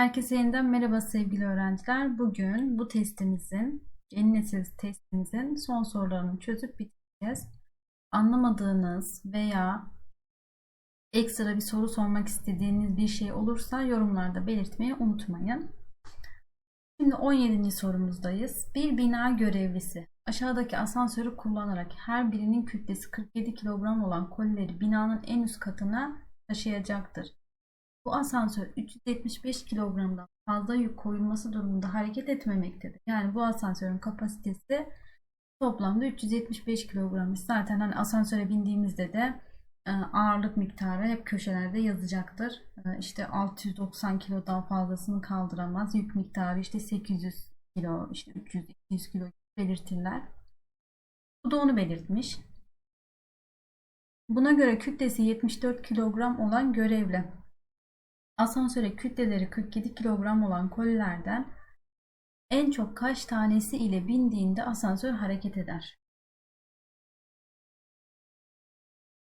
Herkese yeniden merhaba sevgili öğrenciler. Bugün bu testimizin, yeni nesil testimizin son sorularını çözüp bitireceğiz. Anlamadığınız veya ekstra bir soru sormak istediğiniz bir şey olursa yorumlarda belirtmeyi unutmayın. Şimdi 17. sorumuzdayız. Bir bina görevlisi aşağıdaki asansörü kullanarak her birinin kütlesi 47 kilogram olan kolileri binanın en üst katına taşıyacaktır. Bu asansör 375 kilogramdan fazla yük koyulması durumunda hareket etmemektedir. Yani bu asansörün kapasitesi toplamda 375 kilogram. Zaten hani asansöre bindiğimizde de e, ağırlık miktarı hep köşelerde yazacaktır. E, işte 690 kilodan fazlasını kaldıramaz. Yük miktarı işte 800 kilo, işte 300-200 kilo belirtirler. Bu da onu belirtmiş. Buna göre kütlesi 74 kilogram olan görevli asansöre kütleleri 47 kilogram olan kolilerden en çok kaç tanesi ile bindiğinde asansör hareket eder?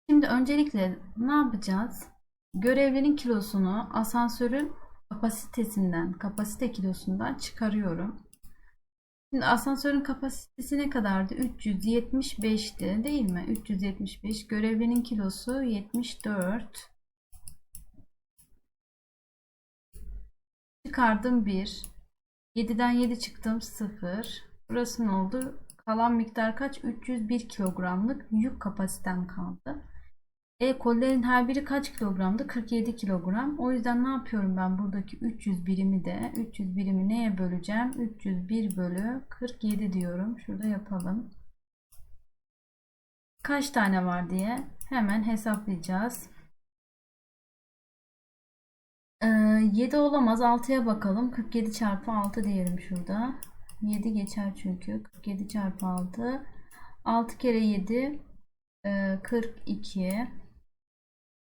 Şimdi öncelikle ne yapacağız? Görevlinin kilosunu asansörün kapasitesinden, kapasite kilosundan çıkarıyorum. Şimdi asansörün kapasitesi ne kadardı? 375'ti değil mi? 375. Görevlinin kilosu 74. Çıkardım 1. 7'den 7 çıktım 0. Burası ne oldu? Kalan miktar kaç? 301 kilogramlık yük kapasitem kaldı. E kollerin her biri kaç kilogramdı? 47 kilogram. O yüzden ne yapıyorum ben buradaki 300 birimi de 300 birimi neye böleceğim? 301 bölü 47 diyorum. Şurada yapalım. Kaç tane var diye hemen hesaplayacağız. 7 ee, olamaz. 6'ya bakalım. 47 çarpı 6 diyelim şurada. 7 geçer çünkü. 47 çarpı 6. 6 kere 7 42.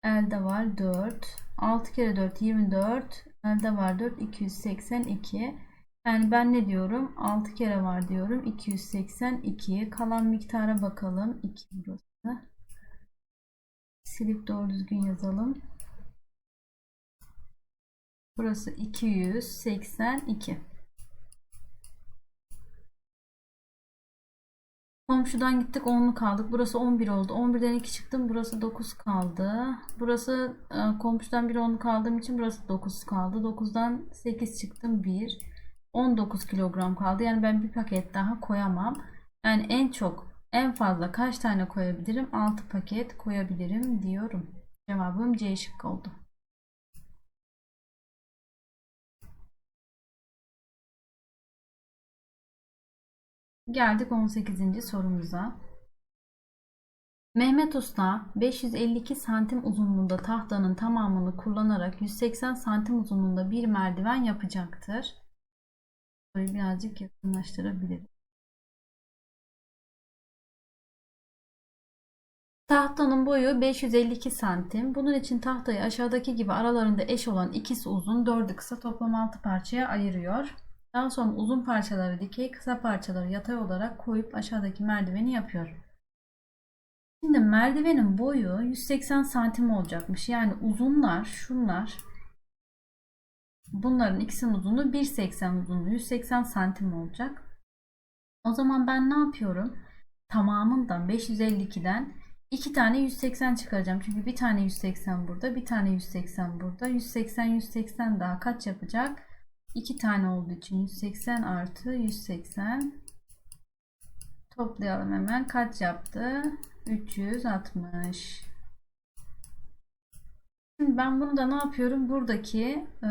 Elde var 4. 6 kere 4 24. Elde var 4 282. Yani ben ne diyorum? 6 kere var diyorum. 282. Kalan miktara bakalım. 2 burası. Silip doğru düzgün yazalım. Burası 282. Komşudan gittik 10'lu kaldık. Burası 11 oldu. 11'den 2 çıktım. Burası 9 kaldı. Burası e, komşudan bir 10 kaldığım için burası 9 kaldı. 9'dan 8 çıktım 1. 19 kilogram kaldı. Yani ben bir paket daha koyamam. Yani en çok en fazla kaç tane koyabilirim? 6 paket koyabilirim diyorum. Cevabım C şıkkı oldu. Geldik 18. sorumuza. Mehmet Usta 552 santim uzunluğunda tahtanın tamamını kullanarak 180 santim uzunluğunda bir merdiven yapacaktır. Burayı birazcık yakınlaştırabilirim. Tahtanın boyu 552 santim. Bunun için tahtayı aşağıdaki gibi aralarında eş olan ikisi uzun, dördü kısa toplam 6 parçaya ayırıyor. Daha sonra uzun parçaları dikey, kısa parçaları yatay olarak koyup aşağıdaki merdiveni yapıyor. Şimdi merdivenin boyu 180 santim olacakmış. Yani uzunlar şunlar. Bunların ikisinin uzunluğu 1.80 uzunluğu 180 santim olacak. O zaman ben ne yapıyorum? Tamamından 552'den 2 tane 180 çıkaracağım. Çünkü bir tane 180 burada, bir tane 180 burada. 180 180 daha kaç yapacak? 2 tane olduğu için 180 artı 180 toplayalım hemen. Kaç yaptı? 360 Şimdi ben bunu da ne yapıyorum? Buradaki e,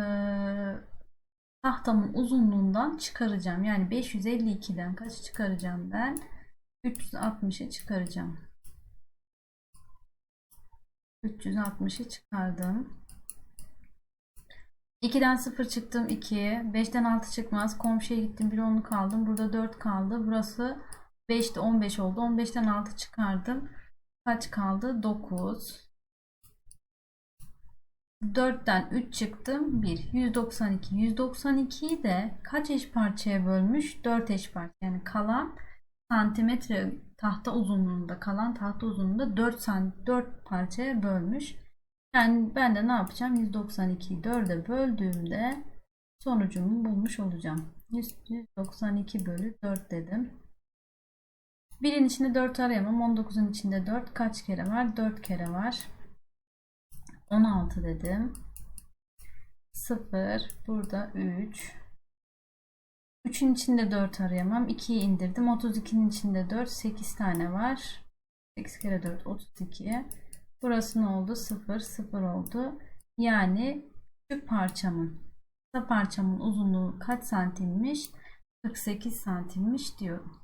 tahtamın uzunluğundan çıkaracağım. Yani 552'den kaç çıkaracağım ben? 360'ı çıkaracağım. 360'ı çıkardım 2'den 0 çıktım 2'ye. 5'ten 6 çıkmaz. Komşuya gittim. Bir onlu kaldım. Burada 4 kaldı. Burası 5'te 15 oldu. 15'ten 6 çıkardım. Kaç kaldı? 9. 4'ten 3 çıktım. 1. 192. 192'yi de kaç eş parçaya bölmüş? 4 eş parça. Yani kalan santimetre tahta uzunluğunda kalan tahta uzunluğunda 4, 4 parçaya bölmüş. Yani ben de ne yapacağım? 192'yi 4'e böldüğümde sonucumu bulmuş olacağım. 192 bölü 4 dedim. Birin içinde 4 arayamam. 19'un içinde 4 kaç kere var? 4 kere var. 16 dedim. 0 burada 3 3'ün içinde 4 arayamam. 2'yi indirdim. 32'nin içinde 4 8 tane var. 8 kere 4 32. Burası ne oldu? 0 0 oldu. Yani şu parçamın kısa parçamın uzunluğu kaç santimmiş? 48 santimmiş diyorum.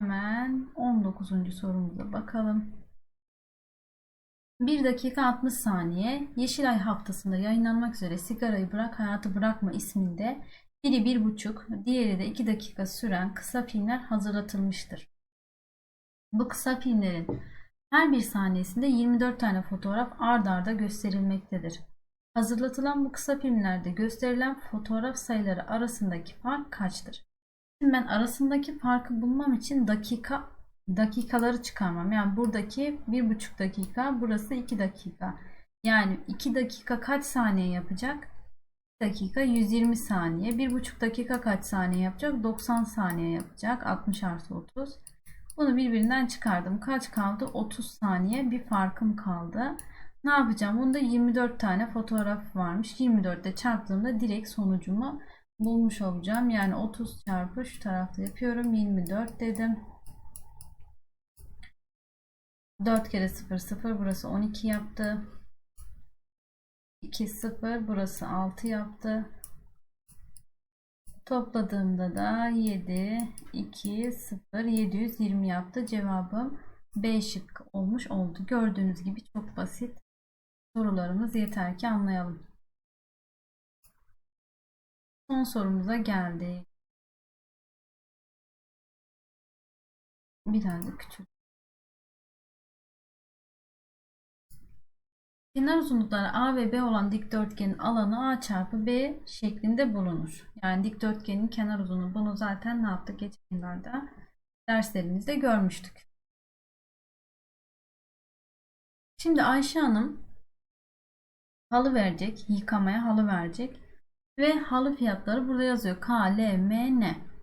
Hemen 19. sorumuza bakalım. 1 dakika 60 saniye Yeşilay haftasında yayınlanmak üzere Sigarayı Bırak Hayatı Bırakma isminde biri 1,5 diğeri de 2 dakika süren kısa filmler hazırlatılmıştır. Bu kısa filmlerin her bir saniyesinde 24 tane fotoğraf ard arda gösterilmektedir. Hazırlatılan bu kısa filmlerde gösterilen fotoğraf sayıları arasındaki fark kaçtır? Şimdi ben arasındaki farkı bulmam için dakika dakikaları çıkarmam. Yani buradaki 1,5 dakika, burası 2 dakika. Yani 2 dakika kaç saniye yapacak? 2 dakika 120 saniye. 1,5 dakika kaç saniye yapacak? 90 saniye yapacak. 60 artı 30. Bunu birbirinden çıkardım. Kaç kaldı? 30 saniye bir farkım kaldı. Ne yapacağım? Bunda 24 tane fotoğraf varmış. 24 ile çarptığımda direkt sonucumu bulmuş olacağım. Yani 30 çarpı şu tarafta yapıyorum. 24 dedim. 4 kere 0 0 burası 12 yaptı. 2 0 burası 6 yaptı. Topladığımda da 7 2 0 720 yaptı. Cevabım B şık olmuş oldu. Gördüğünüz gibi çok basit sorularımız yeter ki anlayalım. Son sorumuza geldik. Biraz da küçük. Kenar uzunlukları A ve B olan dikdörtgenin alanı A çarpı B şeklinde bulunur. Yani dikdörtgenin kenar uzunluğu. Bunu zaten ne yaptık geçen yıllarda derslerimizde görmüştük. Şimdi Ayşe Hanım halı verecek. Yıkamaya halı verecek. Ve halı fiyatları burada yazıyor. K, L, M, N.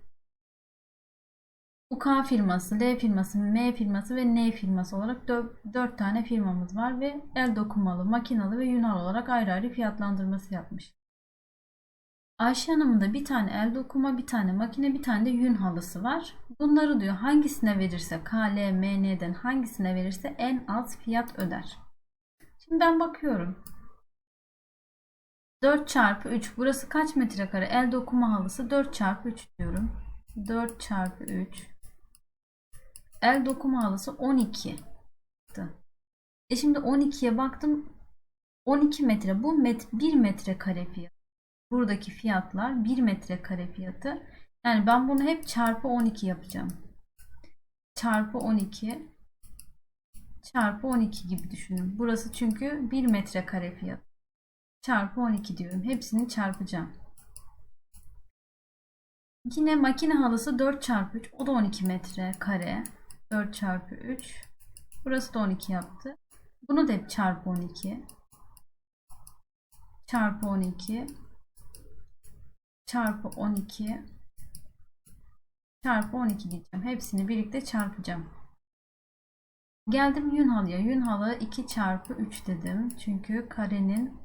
Bu K firması, L firması, M firması ve N firması olarak 4, 4 tane firmamız var ve el dokumalı, makinalı ve yünal olarak ayrı ayrı fiyatlandırması yapmış. Ayşe Hanım'ın da bir tane el dokuma, bir tane makine, bir tane de yün halısı var. Bunları diyor hangisine verirse K, L, M, N'den hangisine verirse en az fiyat öder. Şimdi ben bakıyorum. 4 çarpı 3 burası kaç metrekare? El dokuma halısı 4 çarpı 3 diyorum. 4 çarpı 3 El dokuma halısı 12. E şimdi 12'ye baktım. 12 metre. Bu met 1 metre kare fiyatı. Buradaki fiyatlar 1 metre kare fiyatı. Yani ben bunu hep çarpı 12 yapacağım. Çarpı 12 çarpı 12 gibi düşünün. Burası çünkü 1 metre kare fiyatı. Çarpı 12 diyorum. Hepsini çarpacağım. Yine makine halısı 4 çarpı 3. O da 12 metre kare. 4 çarpı 3. Burası da 12 yaptı. Bunu da hep çarpı 12. Çarpı 12. Çarpı 12. Çarpı 12 diyeceğim. Hepsini birlikte çarpacağım. Geldim yün halıya. Yün halı 2 çarpı 3 dedim. Çünkü karenin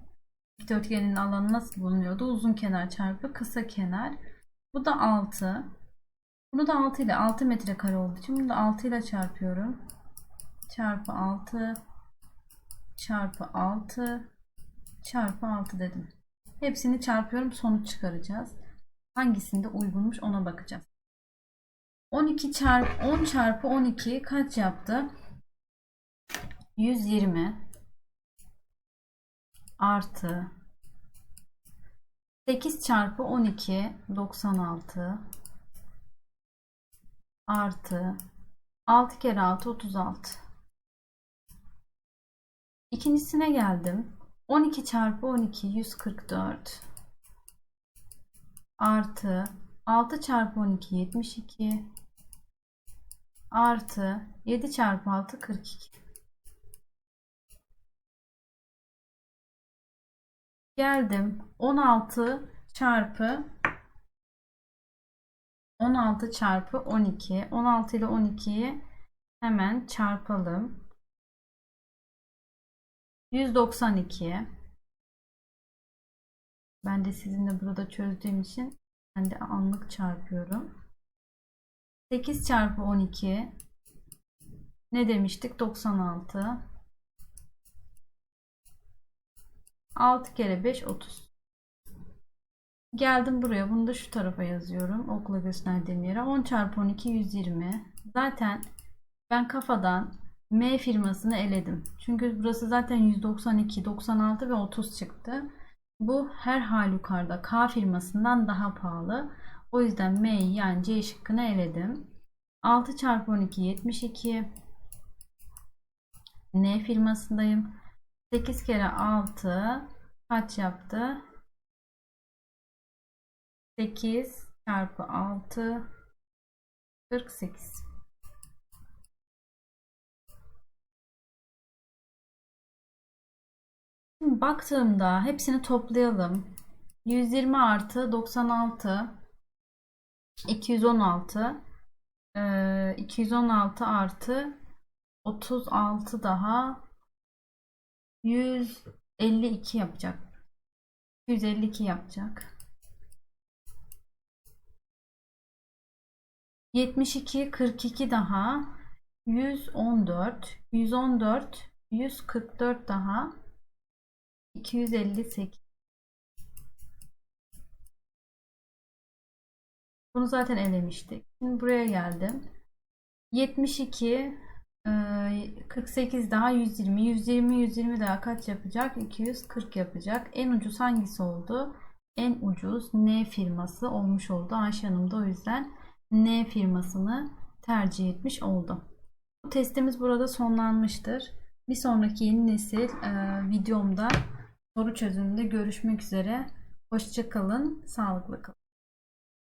dikdörtgenin alanı nasıl bulunuyordu? Uzun kenar çarpı kısa kenar. Bu da 6. Bunu da 6 ile 6 metrekare olduğu için bunu da 6 ile çarpıyorum. Çarpı 6 çarpı 6 çarpı 6 dedim. Hepsini çarpıyorum sonuç çıkaracağız. Hangisinde uygunmuş ona bakacağız. 12 çarpı 10 çarpı 12 kaç yaptı? 120 artı 8 çarpı 12 96 artı. 6 kere 6 36. İkincisine geldim. 12 çarpı 12 144 artı. 6 çarpı 12 72 artı. 7 çarpı 6 42 geldim. 16 çarpı 16 çarpı 12. 16 ile 12'yi hemen çarpalım. 192. Ben de sizinle burada çözdüğüm için ben de anlık çarpıyorum. 8 çarpı 12 ne demiştik? 96. 6 kere 5 30. Geldim buraya. Bunu da şu tarafa yazıyorum. Okla gösterdiğim yere. 10 çarpı 12 120. Zaten ben kafadan M firmasını eledim. Çünkü burası zaten 192, 96 ve 30 çıktı. Bu her halükarda K firmasından daha pahalı. O yüzden M'yi yani C şıkkını eledim. 6 çarpı 12 72. N firmasındayım. 8 kere 6 kaç yaptı? 8 çarpı 6 48. Şimdi baktığımda hepsini toplayalım. 120 artı 96 216 ee, 216 artı 36 daha 152 yapacak. 152 yapacak. 72 42 daha 114 114 144 daha 258 Bunu zaten elemiştik. Şimdi buraya geldim. 72 e, 48 daha 120 120 120 daha kaç yapacak? 240 yapacak. En ucuz hangisi oldu? En ucuz N firması olmuş oldu. Ayşe Hanım da o yüzden N firmasını tercih etmiş oldu. Bu testimiz burada sonlanmıştır. Bir sonraki yeni nesil e, videomda soru çözümünde görüşmek üzere. Hoşçakalın, sağlıklı kalın.